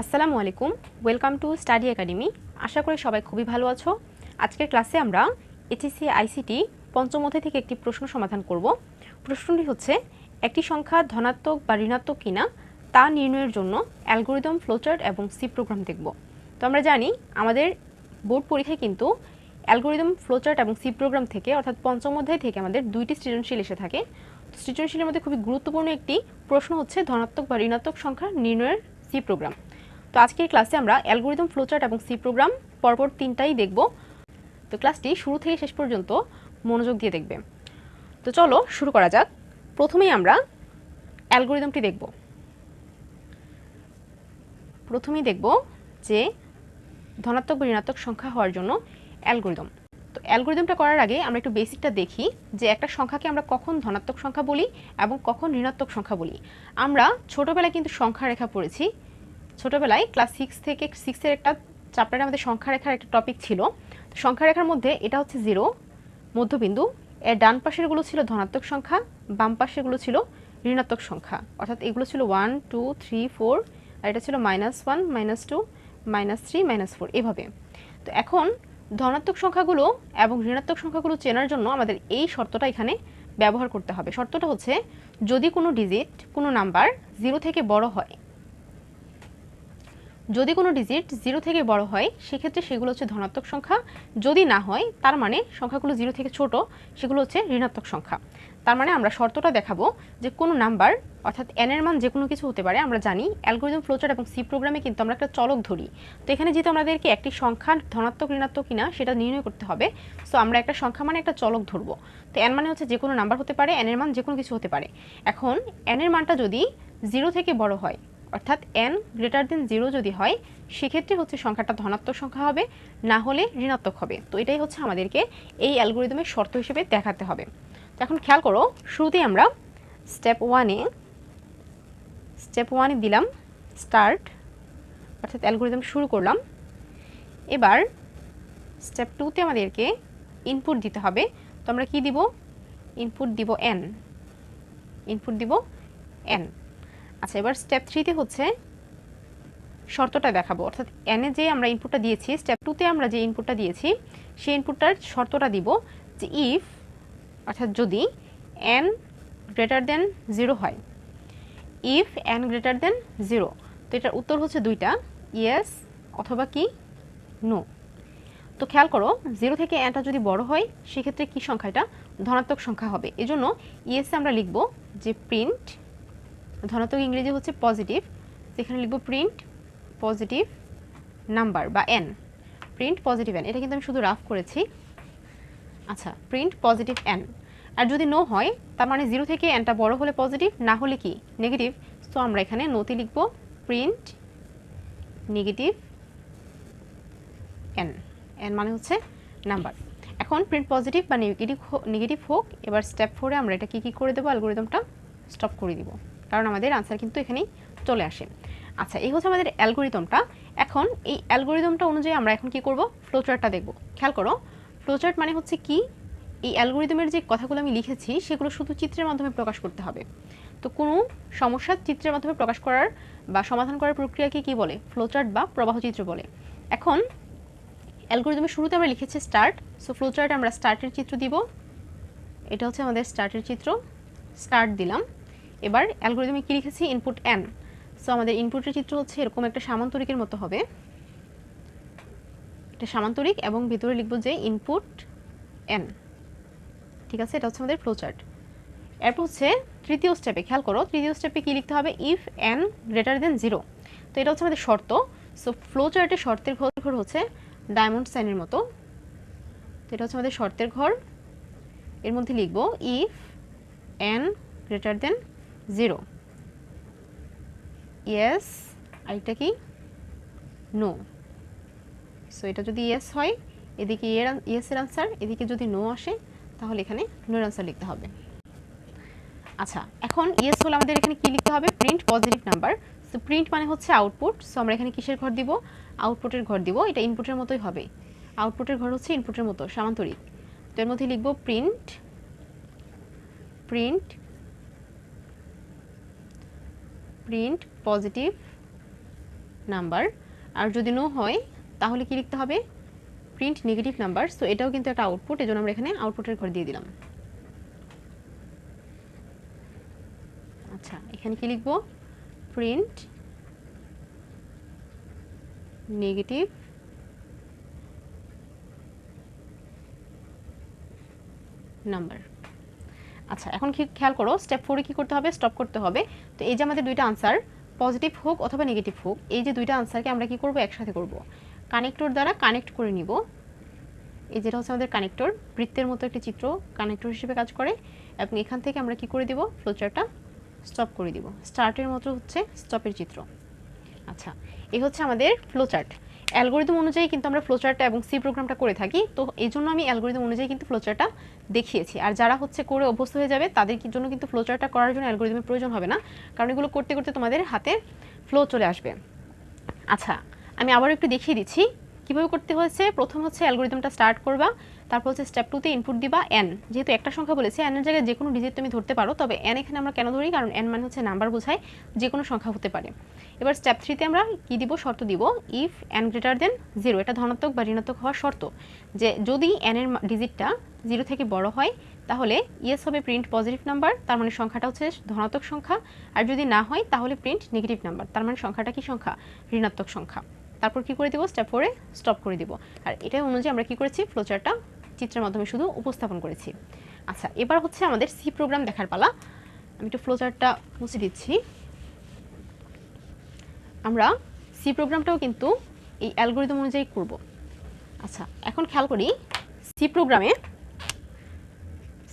আসসালামু আলাইকুম, welcome to study academy. আশা করি সবাই খুবই ভালো আছো। আজকের ক্লাসে আমরা এইচএসসি আইসিটি পঞ্চম অধ্যায় থেকে একটি প্রশ্ন সমাধান করব। প্রশ্নটি হচ্ছে, একটি সংখ্যা ধনাত্মক বা ঋণাত্মক কিনা তা নির্ণয়ের জন্য অ্যালগোরিদম, ফ্লোচার্ট এবং সি প্রোগ্রাম দেখব। তো আমরা জানি, আমাদের বোর্ড পরীক্ষায় কিন্তু অ্যালগোরিদম, ফ্লোচার্ট এবং সি প্রোগ্রাম থেকে, অর্থাৎ পঞ্চম অধ্যায় থেকে আমাদের দুইটি সৃজনশীল এসে থাকে। সৃজনশীলের মধ্যে খুবই গুরুত্বপূর্ণ একটি প্রশ্ন হচ্ছে, ধনাত্মক বা ঋণাত্মক সংখ্যা নির্ণয়ের সি প্রোগ্রাম। তো আজকের ক্লাসে আমরা অ্যালগোরিদম ফ্লোচার্ট এবং সি প্রোগ্রাম পরপর তিনটাই দেখব। তো ক্লাসটি শুরু থেকে শেষ পর্যন্ত মনোযোগ দিয়ে দেখবে। তো চলো শুরু করা যাক। প্রথমেই আমরা অ্যালগোরিদমটি দেখব। প্রথমেই দেখব যে ধনাত্মক বা ঋণাত্মক সংখ্যা হওয়ার জন্য অ্যালগোরিদম। তো অ্যালগোরিদমটা করার আগে আমরা একটু বেসিকটা দেখি যে একটা সংখ্যাকে আমরা কখন ধনাত্মক সংখ্যা বলি এবং কখন ঋণাত্মক সংখ্যা বলি। আমরা ছোটোবেলায় কিন্তু সংখ্যা রেখা পড়েছি ছোটোবেলায় ক্লাস সিক্স থেকে সিক্সের একটা চ্যাপ্টারে আমাদের সংখ্যা রেখার একটা টপিক ছিল। সংখ্যা রেখার মধ্যে এটা হচ্ছে জিরো মধ্যবিন্দু, এর ডান পাশেরগুলো ছিল ধনাত্মক সংখ্যা, বাম পাশেরগুলো ছিল ঋণাত্মক সংখ্যা। অর্থাৎ এগুলো ছিল ওয়ান টু থ্রি ফোর আর এটা ছিল minus one minus two minus three minus four এভাবে। তো এখন ধনাত্মক সংখ্যাগুলো এবং ঋণাত্মক সংখ্যাগুলো চেনার জন্য আমাদের এই শর্তটা এখানে ব্যবহার করতে হবে। শর্তটা হচ্ছে যদি কোনো ডিজিট কোনো নাম্বার জিরো থেকে বড় হয় যদি কোনো ডিজিট জিরো থেকে বড় হয়, সেক্ষেত্রে সেগুলো হচ্ছে ধনাত্মক সংখ্যা। যদি না হয়, তার মানে সংখ্যাগুলো জিরো থেকে ছোট, সেগুলো হচ্ছে ঋণাত্মক সংখ্যা। তার মানে আমরা শর্তটা দেখাবো যে কোনো নাম্বার অর্থাৎ এন এর মান যে কোনো কিছু হতে পারে, আমরা জানি অ্যালগোরিদম ফ্লোচার্ট এবং সি প্রোগ্রামে কিন্তু আমরা একটা চলক ধরি। তো এখানে যেহেতু আমাদেরকে একটি সংখ্যা ধনাত্মক, ঋণাত্মক কিনা, সেটা নির্ণয় করতে হবে। সো আমরা একটা সংখ্যা মানে একটা চলক ধরবো। তো এন মানে হচ্ছে যে কোনো নাম্বার হতে পারে এন এর মান যে কোনো কিছু হতে পারে। এখন এন এর মানটা যদি জিরো থেকে বড় হয় অর্থাৎ এন গ্রেটার দেন জিরো যদি হয়, সেক্ষেত্রে হচ্ছে সংখ্যাটা ধনাত্মক সংখ্যা হবে, না হলে ঋণাত্মক হবে। তো এটাই হচ্ছে আমাদেরকে এই অ্যালগোরিদমের শর্ত হিসেবে দেখাতে হবে। তো এখন খেয়াল করো শুরুতেই আমরা স্টেপ ওয়ানে স্টেপ ওয়ানে দিলাম স্টার্ট অর্থাৎ অ্যালগোরিদম শুরু করলাম। এবার স্টেপ টুতে আমাদেরকে ইনপুট দিতে হবে। তো আমরা কী দিব? ইনপুট দিব এন ইনপুট দিব এন আচ্ছা এবার স্টেপ থ্রিতে হচ্ছে শর্তটা দেখাবো। অর্থাৎ এনে যে আমরা ইনপুটটা দিয়েছি স্টেপ টুতে আমরা যে ইনপুটটা দিয়েছি, সেই ইনপুটটার শর্তটা দিব যে ইফ অর্থাৎ যদি এন গ্রেটার দেন জিরো হয়। If n greater than zero তো এটার উত্তর হচ্ছে দুইটা ইয়েস অথবা কি? নো তো খেয়াল করো জিরো থেকে এনটা যদি বড় হয়, সেক্ষেত্রে কি সংখ্যাটা? ধনাত্মক সংখ্যা হবে। এজন্য ইয়েসে আমরা লিখব যে প্রিন্ট ধনাত্মক ইংরেজি হচ্ছে পজিটিভ যেখানে লিখব প্রিন্ট পজিটিভ নাম্বার বা এন প্রিন্ট পজিটিভ এন এটা কিন্তু আমি শুধু রাফ করেছি। আচ্ছা প্রিন্ট পজিটিভ এন আর যদি নো হয়, তার মানে জিরো থেকে এনটা বড় হলে পজিটিভ না হলে কি? নেগেটিভ তো আমরা এখানে নোতে লিখব প্রিন্ট নেগেটিভ এন এন মানে হচ্ছে নাম্বার এখন প্রিন্ট পজিটিভ বা নেগেটিভ নেগেটিভ হোক, এবার স্টেপ ফোরে আমরা এটা কী কী করে দেবো? অ্যালগোরিদমটা স্টপ করে দিব। কারণ আমাদের আনসার কিন্তু এখানেই চলে আসে। আচ্ছা এই হচ্ছে আমাদের অ্যালগোরিদমটা এখন এই অ্যালগোরিদমটা অনুযায়ী আমরা এখন কি করব? ফ্লোচার্টটা দেখব। খেয়াল করো ফ্লোচার্ট মানে হচ্ছে কি? এই অ্যালগোরিদমের যে কথাগুলো আমি লিখেছি, সেগুলো শুধু চিত্রের মাধ্যমে প্রকাশ করতে হবে। তো কোনো সমস্যা চিত্রের মাধ্যমে প্রকাশ করার বা সমাধান করার প্রক্রিয়াকে কি বলে? ফ্লোচার্ট বা প্রবাহচিত্র বলে। এখন অ্যালগোরিদমের শুরুতে আমরা লিখেছি স্টার্ট সো ফ্লোচার্টে আমরা স্টার্টের চিত্র দিব। এটা হচ্ছে আমাদের স্টার্টের চিত্র। স্টার্ট দিলাম। এবার অ্যালগোরিদমে কী লিখেছি? ইনপুট এন সো আমাদের ইনপুটের চিত্র হচ্ছে এরকম একটা সামান্তরিকের মতো হবে। এটা সামান্তরিক এবং ভিতরে লিখব যে ইনপুট এন ঠিক আছে? এটা হচ্ছে আমাদের ফ্লোচার্ট এরপর হচ্ছে তৃতীয় স্টেপে খেয়াল করো, তৃতীয় স্টেপে কী লিখতে হবে? If n greater than zero তো এটা হচ্ছে আমাদের শর্ত। সো ফ্লোচার্টের শর্তের ঘর হচ্ছে ডায়মন্ড সাইনের মতো। তো এটা হচ্ছে আমাদের শর্তের ঘর। এর মধ্যে লিখব if n greater than zero. Yes আর এটা কি? নো সো এটা যদি ইয়েস হয়, এদিকে ইয়েসের আনসার এদিকে যদি নো আসে, তাহলে এখানে নোর আনসার লিখতে হবে। আচ্ছা এখন ইয়েস হলে আমাদের এখানে কি লিখতে হবে? Print positive number so print মানে হচ্ছে আউটপুট সো আমরা এখানে কিসের ঘর দিব? আউটপুটের ঘর দিব। এটা ইনপুটের মতোই হবে। আউটপুটের ঘর হচ্ছে ইনপুটের মতো, সামান্তরিক। তো এর মধ্যে লিখব print print print positive number আর যদি নো হয়, তাহলে কি লিখতে হবে? প্রিন্ট নেগেটিভ নাম্বার সো এটাও কিন্তু একটা আউটপুট এজন্য আমরা এখানে আউটপুটের ঘর দিয়ে দিলাম। আচ্ছা এখানে কি লিখব? প্রিন্ট নেগেটিভ নাম্বার আচ্ছা এখন কি খেয়াল করো স্টেপ ফোরে কি করতে হবে? স্টপ করতে হবে। তো এই যে আমাদের দুইটা আনসার পজিটিভ হোক অথবা নেগেটিভ হোক, এই যে দুইটা আনসারকে আমরা কি করব? একসাথে করব। কানেক্টর দ্বারা কানেক্ট করে নিব। এই যেটা হচ্ছে আমাদের কানেক্টর বৃত্তের মতো একটি চিত্র কানেক্টর হিসেবে কাজ করে এবং এখান থেকে আমরা কি করে দিব? ফ্লোচারটা স্টপ করে দিব। স্টার্টের মতো হচ্ছে স্টপের চিত্র। আচ্ছা এই হচ্ছে আমাদের ফ্লোচার্ট অ্যালগোরিদম অনুযায়ী কিন্তু আমরা ফ্লোচার্টটা এবং সি প্রোগ্রামটা করে থাকি। তো এই জন্য আমি অ্যালগোরিদম অনুযায়ী কিন্তু ফ্লোচার্টটা দেখিয়েছি। আর যারা হচ্ছে করে অভ্যস্ত হয়ে যাবে, তাদের জন্য কিন্তু ফ্লোচার্টটা করার জন্য অ্যালগোরিদমের প্রয়োজন হবে না? কারণ এগুলো করতে করতে তোমাদের হাতে ফ্লো চলে আসবে। আচ্ছা আমি আবার একটু দেখিয়ে দিচ্ছি। কীভাবে করতে হয়েছে? প্রথম হচ্ছে অ্যালগোরিদমটা স্টার্ট করবা। তারপর হচ্ছে স্টেপ টুতে ইনপুট দিবা এন যেহেতু একটা সংখ্যা বলেছে এনের জায়গায় যে কোনো ডিজিট তুমি ধরতে পারো, তবে এন এখানে আমরা কেন ধরি? কারণ এন মানে হচ্ছে নাম্বার বোঝায় যে কোনো সংখ্যা হতে পারে। এবার স্টেপ থ্রিতে আমরা কি দিব? শর্ত দিব। If n greater than zero এটা ধনাত্মক বা ঋণাত্মক হওয়ার শর্ত। যে যদি এর ডিজিটটা জিরো থেকে বড় হয়, তাহলে ইয়েস হবে প্রিন্ট পজিটিভ নাম্বার তার মানে সংখ্যাটা হচ্ছে ধনাত্মক সংখ্যা। আর যদি না হয়, তাহলে প্রিন্ট নেগেটিভ নাম্বার তার মানে সংখ্যাটা কি সংখ্যা? ঋণাত্মক সংখ্যা। তারপর কি করে দিব? স্টেপ ফোরে স্টপ করে দিব। আর এটা অনুযায়ী আমরা কি করেছি? ফ্লোচারটা চিত্রের মাধ্যমে শুধু উপস্থাপন করেছি। আচ্ছা এবার হচ্ছে আমাদের সি প্রোগ্রাম দেখার পালা। আমি একটু ফ্লোচারটা মুছে দিচ্ছি। আমরা সি প্রোগ্রামটাও কিন্তু এই অ্যালগোরিদম অনুযায়ী করব। আচ্ছা এখন খেয়াল করি সি প্রোগ্রামে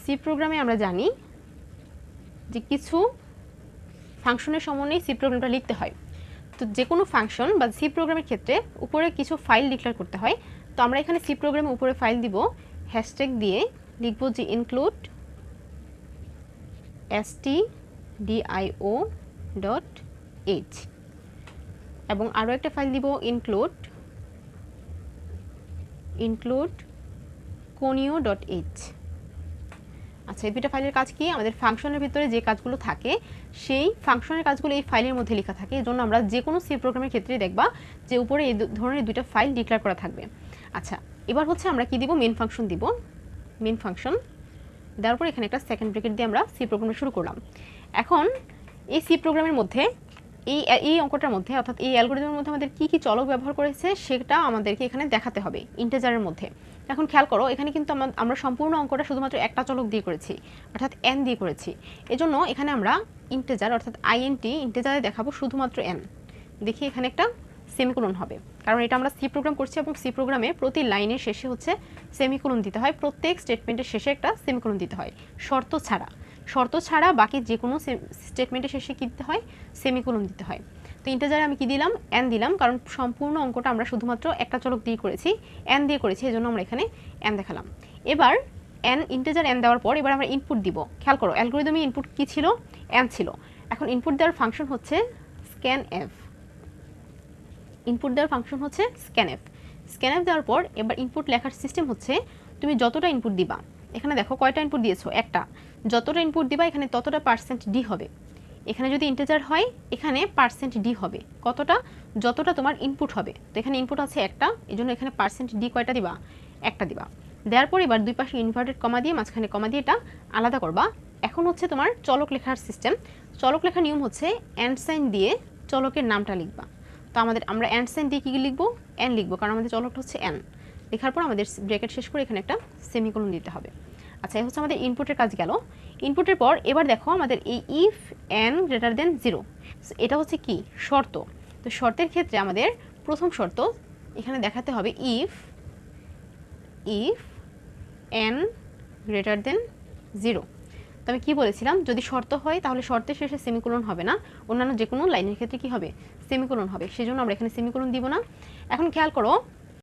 সি প্রোগ্রামে আমরা জানি যে কিছু ফাংশনের সমন্বয়ে সি প্রোগ্রামটা লিখতে হয়। তো যে কোনো ফাংশন বা সি প্রোগ্রামের ক্ষেত্রে উপরে কিছু ফাইল ডিক্লেয়ার করতে হয়, তো আমরা এখানে সি প্রোগ্রামে উপরে ফাইল দিব হ্যাশট্যাগ দিয়ে লিখব যে include S T DIO dot H এবং আরও একটা ফাইল দিব include include conio dot H আচ্ছা এই দুইটা ফাইলের কাজ কি? আমাদের ফাংশনের ভিতরে যে কাজগুলো থাকে, সেই ফাংশনের কাজগুলো এই ফাইলের মধ্যে লেখা থাকে। এই জন্য আমরা যে কোনো সি প্রোগ্রামের ক্ষেত্রে দেখবা যে উপরে এই ধরনের দুইটা ফাইল ডিক্লেয়ার করা থাকবে। আচ্ছা এবার হচ্ছে আমরা কি দিব? মেন ফাংশন দিব। মেন ফাংশন দেওয়ার পর এখানে একটা সেকেন্ড ব্রেকেট দিয়ে আমরা সি প্রোগ্রামটা শুরু করলাম। এখন এই সি প্রোগ্রামের মধ্যে, এই এই অঙ্কটার মধ্যে, অর্থাৎ এই অ্যালগোরিদমের মধ্যে আমাদের কী কী চলক ব্যবহার করেছে, সেটা আমাদেরকে এখানে দেখাতে হবে ইন্টেজারের মধ্যে। এখন খেয়াল করো, এখানে কিন্তু আমরা সম্পূর্ণ অঙ্কটা শুধুমাত্র একটা চলক দিয়ে করেছি, অর্থাৎ এন দিয়ে করেছি। এজন্য এখানে আমরা ইন্টেজার অর্থাৎ আইএনটি ইন্টেজারে দেখাবো শুধুমাত্র এন দেখি এখানে একটা সেমিকোলন হবে। কারণ এটা আমরা সি প্রোগ্রাম করছি এবং সি প্রোগ্রামে প্রতি লাইনের শেষে হচ্ছে সেমিকোলন দিতে হয়, প্রত্যেক স্টেটমেন্টের শেষে একটা সেমিকোলন দিতে হয়, শর্ত ছাড়া। শর্ত ছাড়া বাকি যে কোনো স্টেটমেন্টের শেষে কী দিতে হয়? সেমিকোলন দিতে হয়। তো ইন্টাজারে আমি কি দিলাম? এন দিলাম, কারণ সম্পূর্ণ অঙ্কটা আমরা শুধুমাত্র একটা চলক দিয়ে করেছি এন দিয়ে করেছি এজন্য আমরা এখানে এন দেখালাম। এবার এন ইন্টেজার এন দেওয়ার পর এবার আমরা ইনপুট দিব। খেয়াল করো অ্যালগোরিদমে ইনপুট কি ছিল? এন ছিল। এখন ইনপুট দেওয়ার ফাংশন হচ্ছে স্ক্যান এফ ইনপুট দেওয়ার ফাংশন হচ্ছে স্ক্যান এফ স্ক্যান এফ দেওয়ার পর এবার ইনপুট লেখার সিস্টেম হচ্ছে, তুমি যতটা ইনপুট দিবা, এখানে দেখো কয়টা ইনপুট দিয়েছ? একটা। যতটা ইনপুট দিবা, এখানে ততটা পার্সেন্ট ডি হবে। এখানে যদি ইন্টেজার হয়, এখানে পার্সেন্ট ডি হবে। কতটা? যতটা তোমার ইনপুট হবে। তো এখানে ইনপুট আছে একটা এই জন্য এখানে পার্সেন্ট ডি কয়টা দিবা? একটা দিবা। দেওয়ার পর এবার দুই পাশে ইনভার্টেড কমা দিয়ে, মাঝখানে কমা দিয়ে এটা আলাদা করবা। এখন হচ্ছে তোমার চলক লেখার সিস্টেম চলক লেখার নিয়ম হচ্ছে অ্যান্ড সাইন দিয়ে চলকের নামটা লিখবা। তো আমাদের, আমরা অ্যান্ড সাইন দিয়ে কী লিখব? এন লিখব, কারণ আমাদের চলকটা হচ্ছে এন লেখার পর আমাদের ব্রেকেট শেষ করে এখানে একটা সেমিকোলন দিতে হবে। আচ্ছা এই হচ্ছে আমাদের ইনপুটের কাজ গেল। ইনপুটের পর এবার দেখো আমাদের এই if n greater than zero এটা হচ্ছে কি? শর্ত। তো শর্তের ক্ষেত্রে আমাদের প্রথম শর্ত এখানে দেখাতে হবে if if n greater than zero তো আমি কী বলেছিলাম? যদি শর্ত হয়, তাহলে শর্তের শেষে সেমিকোলন হবে না। অন্যান্য যে কোনো লাইনের ক্ষেত্রে কি হবে? সেমিকোলন হবে। সেজন্য আমরা এখানে সেমিকোলন দিব না। এখন খেয়াল করো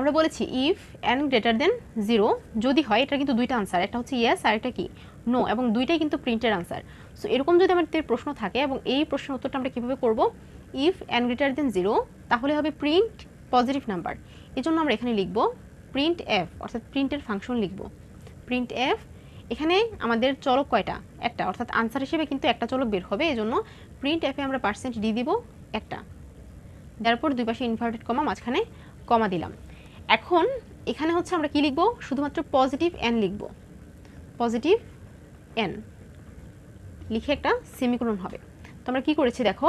আমরা বলেছি if n greater than zero যদি হয় এটা কিন্তু দুইটা আনসার একটা হচ্ছে ইয়েস আর একটা কি? নো এবং দুইটাই কিন্তু প্রিন্টের আনসার সো এরকম যদি আমাদের প্রশ্ন থাকে এবং এই প্রশ্নের উত্তরটা আমরা কীভাবে করব? If n greater than zero তাহলে হবে প্রিন্ট পজিটিভ নাম্বার এই জন্য আমরা এখানে লিখব প্রিন্ট এফ অর্থাৎ প্রিন্টের ফাংশন লিখব। প্রিন্ট এফ এখানে আমাদের চলক কয়টা? একটা, অর্থাৎ আনসার হিসেবে কিন্তু একটা চলক বের হবে এই জন্য প্রিন্ট এফে আমরা পার্সেন্ট ডি দিব একটা। তারপর দুই পাশে ইনভার্টেড কমা মাঝখানে কমা দিলাম। এখন এখানে হচ্ছে আমরা কি লিখব? শুধুমাত্র পজিটিভ এন লিখব। পজিটিভ এন লিখে একটা সেমিকোলন হবে। তো আমরা কী করেছি দেখো?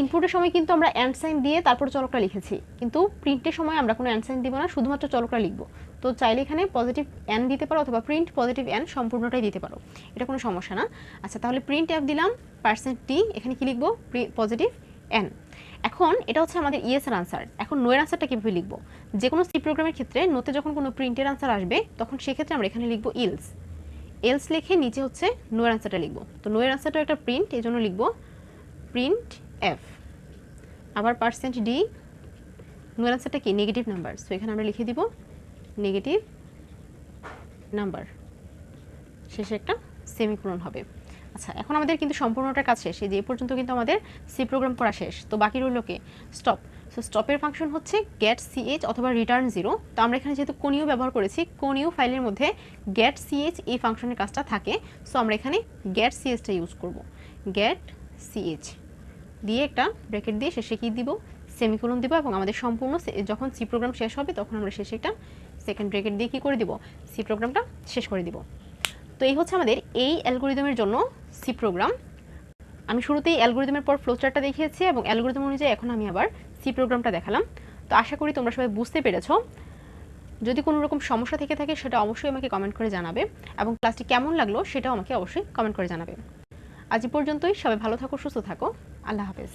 ইনপুটের সময় কিন্তু আমরা অ্যান্ড সাইন দিয়ে তারপর চলকটা লিখেছি। কিন্তু প্রিন্টের সময় আমরা কোনো অ্যান্ড সাইন দিব না, শুধুমাত্র চলকটা লিখব। তো চাইলে এখানে পজিটিভ এন দিতে পারো অথবা প্রিন্ট পজিটিভ এন সম্পূর্ণটাই দিতে পারো। এটা কোনো সমস্যা না। আচ্ছা তাহলে প্রিন্ট অ্যাপ দিলাম পার্সেন্ট টি এখানে কী লিখব? পজিটিভ এন এখন এটা হচ্ছে আমাদের ইএস এর আনসার এখন নোয়ের আনসারটা কীভাবে লিখব? যে কোনো সি প্রোগ্রামের ক্ষেত্রে নোতে যখন কোনো প্রিন্টের আনসার আসবে, তখন সেক্ষেত্রে আমরা এখানে লিখব ইলস এলস লিখে নিচে হচ্ছে নোয়ের আনসারটা লিখব। তো নোয়ের আনসারটা একটা প্রিন্ট এই জন্য লিখব প্রিন্ট এফ আবার পার্সেন্ট ডি নোয়ের আনসারটা কি? নেগেটিভ নাম্বার সো এখানে আমরা লিখে দিব নেগেটিভ নাম্বার শেষে একটা সেমিকোলন হবে। আচ্ছা এখন আমাদের কিন্তু সম্পূর্ণটার কাজ শেষ। এই যে পর্যন্ত কিন্তু আমাদের সি প্রোগ্রাম পড়া শেষ। তো বাকি রইল স্টপ সো স্টপের ফাংশন হচ্ছে গেট সিএইচ অথবা রিটার্ন জিরো তো আমরা এখানে যেহেতু কোনিও ব্যবহার করেছি কোনিও ফাইলের মধ্যে গেট সিএইচ এই ফাংশনের কাজটা থাকে। সো আমরা এখানে গেট সিএইচটা ইউজ করব। গেট সিএইচ দিয়ে একটা ব্র্যাকেট দিয়ে শেষে কি দিব? সেমিকোলন দিব এবং আমাদের সম্পূর্ণ যখন সি প্রোগ্রাম শেষ হবে, তখন আমরা শেষে একটা সেকেন্ড ব্র্যাকেট দিয়ে কি করে দিব? সি প্রোগ্রামটা শেষ করে দিব। তো এই হচ্ছে আমাদের এই অ্যালগোরিদমের জন্য সি প্রোগ্রাম। আমি শুরুতেই অ্যালগোরিদমের পর ফ্লোচারটা দেখিয়েছি এবং অ্যালগোরিদম অনুযায়ী এখন আমি আবার সি প্রোগ্রামটা দেখালাম। তো আশা করি তোমরা সবাই বুঝতে পেরেছ। যদি কোনো রকম সমস্যা থেকে থাকে সেটা অবশ্যই আমাকে কমেন্ট করে জানাবে এবং ক্লাসটি কেমন লাগল সেটাও আমাকে অবশ্যই কমেন্ট করে জানাবে। আজ পর্যন্তই। সবাই ভালো থাকো, সুস্থ থাকো। আল্লাহ হাফেজ।